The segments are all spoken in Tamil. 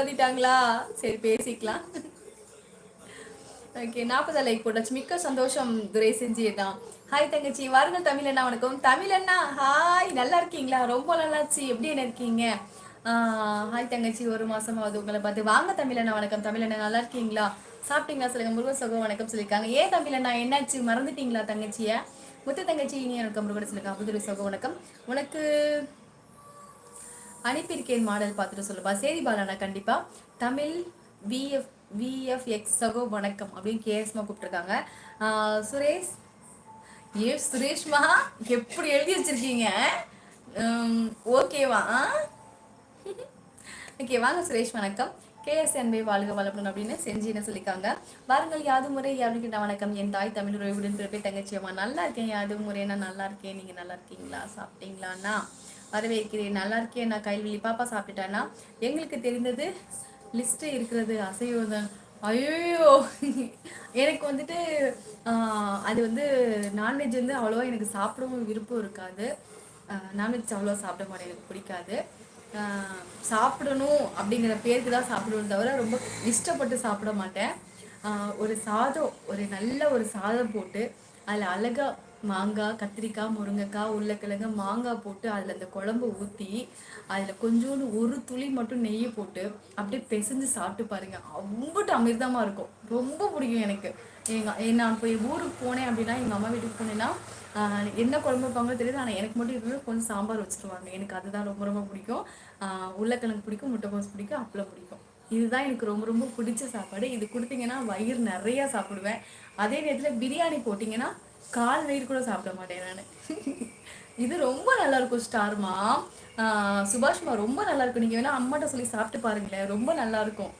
வந்துட்டாங்களா சரி பேசிக்கலாம். ஓகே நாற்பது லைக் போட்டாச்சு. மிக்க சந்தோஷம் துரை செஞ்சியே தான் ஹாய் தங்கச்சி வாருங்கள் தமிழ் அண்ணா வணக்கம். தமிழ் அண்ணா ஹாய் நல்லா இருக்கீங்களா? ரொம்ப நல்லாச்சு. எப்படி என்ன இருக்கீங்க? ஹாய் தங்கச்சி ஒரு மாசம் ஆகுது உங்களை பார்த்து. வாங்க தமிழ் அண்ணா வணக்கம். தமிழ் அண்ணா நல்லா இருக்கீங்களா? சாப்பிட்டீங்களா சொல்லுங்க. முருகன் சகோ வணக்கம் சொல்லியிருக்காங்க. ஏன் தமிழ் அண்ணா என்னாச்சு? மறந்துட்டீங்களா தங்கச்சியை? முத்து தங்கச்சி இனி எனக்கு முருகன் சொல்லியிருக்காங்க புதுரை சகோ வணக்கம். உனக்கு அனுப்பியிருக்கேன் மாடல் பார்த்துட்டு சொல்லுப்பா சரி பாலாண்ணா கண்டிப்பாக தமிழ் விஎஃப் விஎஃப்எக்ஸ் சகோ வணக்கம் அப்படின்னு கேஎஸ்மா கூப்பிட்டுருக்காங்க. சுரேஷ் ஏ சுரேஷ்மா எப்படி எழுதி வச்சிருக்கீங்க? ஓகேவா? ஓகே வாங்க சுரேஷ் வணக்கம். கேஎஸ்என்பை வாழ்க வளப்பணும் அப்படின்னு செஞ்சு என்ன சொல்லியிருக்காங்க வாருங்கள் யாது முறை அப்படின்னு வணக்கம். என் தாய் தமிழ் உறவுடன் பிறப்பே தங்கச்சியம்மா. நல்லா இருக்கேன் யாது முறை நான் நல்லா இருக்கேன். நீங்கள் நல்லா இருக்கீங்களா? சாப்பிட்டீங்களாண்ணா? வரவேற்கிறேன். நல்லா இருக்கேன் நான் கைல்வெளி பாப்பா சாப்பிட்டுட்டானா எங்களுக்கு தெரிந்தது லிஸ்ட்டு இருக்கிறது அசைவதன் ஐயோ எனக்கு வந்துட்டு அது வந்து நான்வெஜ் வந்து அவ்வளோவா எனக்கு சாப்பிடவும் விருப்பம் இருக்காது. நான்வெஜ் அவ்வளோவா சாப்பிட மாட்டேன். எனக்கு பிடிக்காது. சாப்பிடணும் அப்படிங்கிற பேருக்கு தான் சாப்பிடுவேன் தவிர ரொம்ப இஷ்டப்பட்டு சாப்பிட மாட்டேன். ஒரு சாதம் ஒரு நல்ல ஒரு சாதம் போட்டு அதில் அழகாக மாங்காய் கத்திரிக்காய் முருங்கைக்காய் உருளைக்கிழங்கு மாங்காய் போட்டு அதில் அந்த குழம்பு ஊற்றி அதில் கொஞ்சோண்டு ஒரு துளி மட்டும் நெய் போட்டு அப்படியே பிசைஞ்சு சாப்பிட்டு பாருங்கள் ரொம்ப அமிர்தமாக இருக்கும். ரொம்ப பிடிக்கும் எனக்கு. எங்கள் நான் போய் ஊருக்கு போனேன் அப்படின்னா எங்கள் அம்மா வீட்டுக்கு போனேன்னா என்ன குழம்பு வைப்பாங்களோ தெரியுது. ஆனால் எனக்கு மட்டும் இருந்து கொஞ்சம் சாம்பார் வச்சுருவாங்க. எனக்கு அதுதான் ரொம்ப ரொம்ப பிடிக்கும். உருளைக்கிழங்கு பிடிக்கும் முட்டைக்கோஸ் பிடிக்கும் அப்பளம் பிடிக்கும். இதுதான் எனக்கு ரொம்ப ரொம்ப பிடிச்ச சாப்பாடு. இது கொடுத்தீங்கன்னா வயிறு நிறையா சாப்பிடுவேன். அதே நேரத்தில் பிரியாணி போட்டிங்கன்னா கால் வயிறு கூட சாப்பிட மாட்டேன் நான். இது ரொம்ப நல்லா இருக்கும் ஸ்டார்மா சுபாஷ்மா ரொம்ப நல்லா இருக்கும் நீங்கள் வேணா அம்மாட்ட சொல்லி சாப்பிட்டு பாருங்களேன் ரொம்ப நல்லா இருக்கும்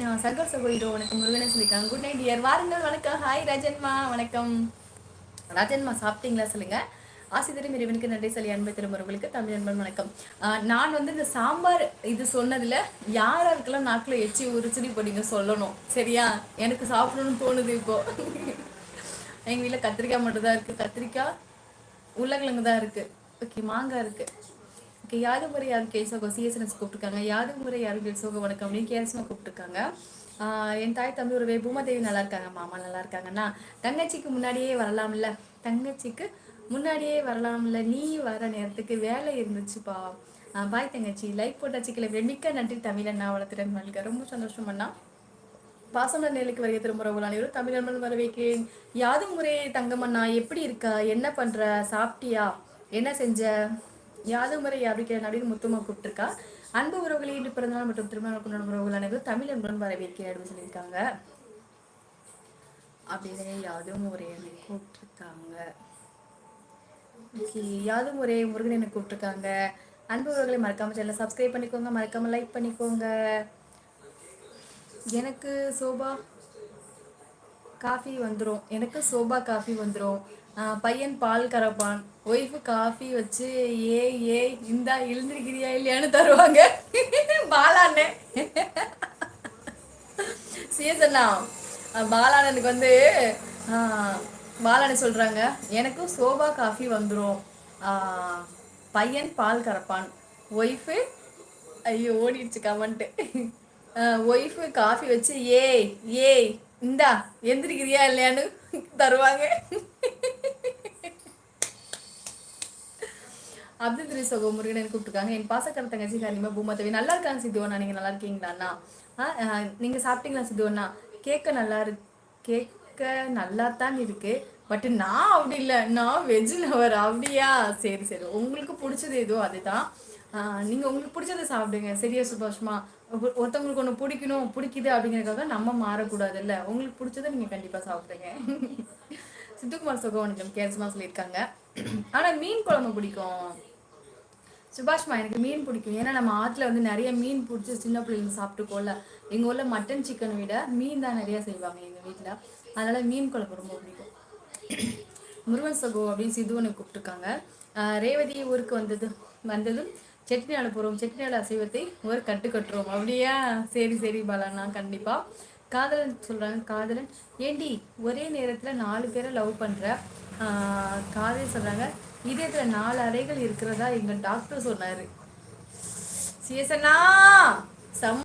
நான் சங்கர் சகோதரோ வணக்கம் முருகனை சொல்லியிருக்காங்க. குட் நைட் டியர் வாருங்கள் வணக்கம். ஹாய் ரஜன்மா வணக்கம். ரஜன்மா சாப்பிட்டீங்களா சொல்லுங்க. ஆசிரியரும் இறைவனுக்கு நன்றி சொல்லி அன்பை திருமுறவர்களுக்கு தமிழ் அன்பன் வணக்கம். நான் வந்து இந்த சாம்பார் இது சொன்னதில் யார் யாருக்கெல்லாம் நாக்கில் எச்சி உரிச்சுன்னு இப்போ சொல்லணும். சரியா? எனக்கு சாப்பிடணும்னு தோணுது இப்போ. எங்கள் வீட்டில் கத்திரிக்காய் மட்டும்தான் இருக்குது கத்திரிக்காய் உருளைக்கிழங்கு தான் இருக்குது ஓகே மாங்காய் இருக்குது ஓகே யாது முறை யாரும் கேசோகோ சிஎஸ்என்எஸ் கூப்பிட்டுருக்காங்க. யாது முறை யாரும் கேசோகோ வணக்கம் அப்படின்னு கேஎஸ்மா கூப்பிட்டுருக்காங்க. என் தாய் தம்பி ஒரு பூமாதேவி நல்லா இருக்காங்க மாமா நல்லா இருக்காங்கண்ணா தங்கச்சிக்கு முன்னாடியே வரலாம்ல. தங்கச்சிக்கு முன்னாடியே வரலாம்ல. நீ வர நேரத்துக்கு வேலை இருந்துச்சுப்பா. பாய் தங்கச்சி. லைக் போட்டாச்சு. கிளம்பி மிக்க நன்றி நான் வளர்த்துறேன் மல்க ரொம்ப சந்தோஷம் அண்ணா. பாசமல நிலைக்கு வருகை திரும்புறவர்கள் அனைவரும் தமிழ் நண்பன் வரவேற்கிறேன். யாதும் முறை தங்கமண்ணா எப்படி இருக்க? என்ன பண்ற? சாப்பிட்டியா? என்ன செஞ்ச? யாதும் முறை அப்படிக்கிற நடுவில் முத்தமாக கூப்பிட்டுருக்கா. அன்பு உறவுகளை இன்று பிறந்தநாள் மற்றும் திருமணம் கொண்டாடும் உறவுகள் அனைவரும் தமிழ் நண்பன் வரவேற்கிறேன் அப்படின்னு சொல்லியிருக்காங்க. அப்படின்னு யாதும் முறை என்னை கூப்பிட்டுருக்காங்க. ஓகே யாதும் முறை முருகன் என்னை கூப்பிட்டுருக்காங்க. அன்பு உறவுகளை மறக்காம சேனலை சப்ஸ்கிரைப் பண்ணிக்கோங்க. மறக்காம லைக் பண்ணிக்கோங்க. எனக்கு சோபா காஃபி வந்துடும் எனக்கு சோபா காஃபி வந்துடும் பையன் பால் கறப்பான். ஒய்ஃபு காஃபி வச்சு ஏ ஏ இந்தா எழுந்திருக்கிறியா இல்லையான்னு தருவாங்க. பாலாண்ணே. சீசன்னா பாலாண்ணனுக்கு வந்து பாலானு சொல்கிறாங்க எனக்கும் சோபா காஃபி வந்துடும் பையன் பால் கறப்பான். ஒய்ஃபு ஐயோ ஓடிடுச்சு கமெண்ட்டு. ஒய்ஃபு காஃபி வச்சு ஏய் ஏய் இந்தா எந்திரிக்கிறியா இல்லையான்னு தருவாங்க. அப்துல் திரி சகோ முருகன் கூப்பிட்டுருக்காங்க. என் பாசக்கர தங்கச்சி பூமா பூமாதேவி நல்லா இருக்காங்க சித்துவண்ணா நீங்கள் நல்லா இருக்கீங்களாண்ணா ஆ, நீங்கள் சாப்பிட்டீங்களா சித்துவண்ணா? கேட்க நல்லா இரு கேட்க நல்லா தான் இருக்குது பட் நான் அப்படி இல்லை நான் வெஜ் லவர் அப்படியா? சரி சரி உங்களுக்கு பிடிச்சது ஏதோ அதுதான். நீங்கள் உங்களுக்கு பிடிச்சதை சாப்பிடுங்க. சரியா சுபாஷ்மா? ஒருத்தவங்களுக்கு ஒன்று பிடிக்கணும் பிடிக்குது அப்படிங்கிறதுக்காக நம்ம மாறக்கூடாதுல்ல. உங்களுக்கு பிடிச்சதை நீங்கள் கண்டிப்பாக சாப்பிடுங்க. சித்துக்குமார் சுகவனுக்கு கேரசமா சொல்லியிருக்காங்க. ஆனால் மீன் குழம்பு பிடிக்கும். சுபாஷ்மா எனக்கு மீன் பிடிக்கும். ஏன்னா நம்ம ஆற்றுல வந்து நிறைய மீன் பிடிச்சி சின்ன பிள்ளைங்க சாப்பிட்டுக்கோல எங்கள் ஊரில் மட்டன் சிக்கனை விட மீன் தான் நிறைய செய்வாங்க எங்கள் வீட்டில் அதனால் மீன் குழம்பு ரொம்ப பிடிக்கும். முருகன் சகோ அப்படின்னு சிதுவனை கூப்பிட்டுருக்காங்க. ரேவதி ஊருக்கு வந்தது வந்ததும் செட்டிநாடு போகிறோம் செட்டிநாடு அசைவத்தை ஒரு கட்டு கட்டுறோம் அப்படியா? சரி சரி பாலாண்ணா கண்டிப்பாக காதலன் சொல்கிறாங்க காதலன். ஏண்டி ஒரே நேரத்தில் நாலு பேரை லவ் பண்ணுற காதல் சொல்கிறாங்க இதயத்தில் நாலு அறைகள் இருக்கிறதா? எங்கள் டாக்டர் சொன்னார். சிஎஸ்அண்ணா சம்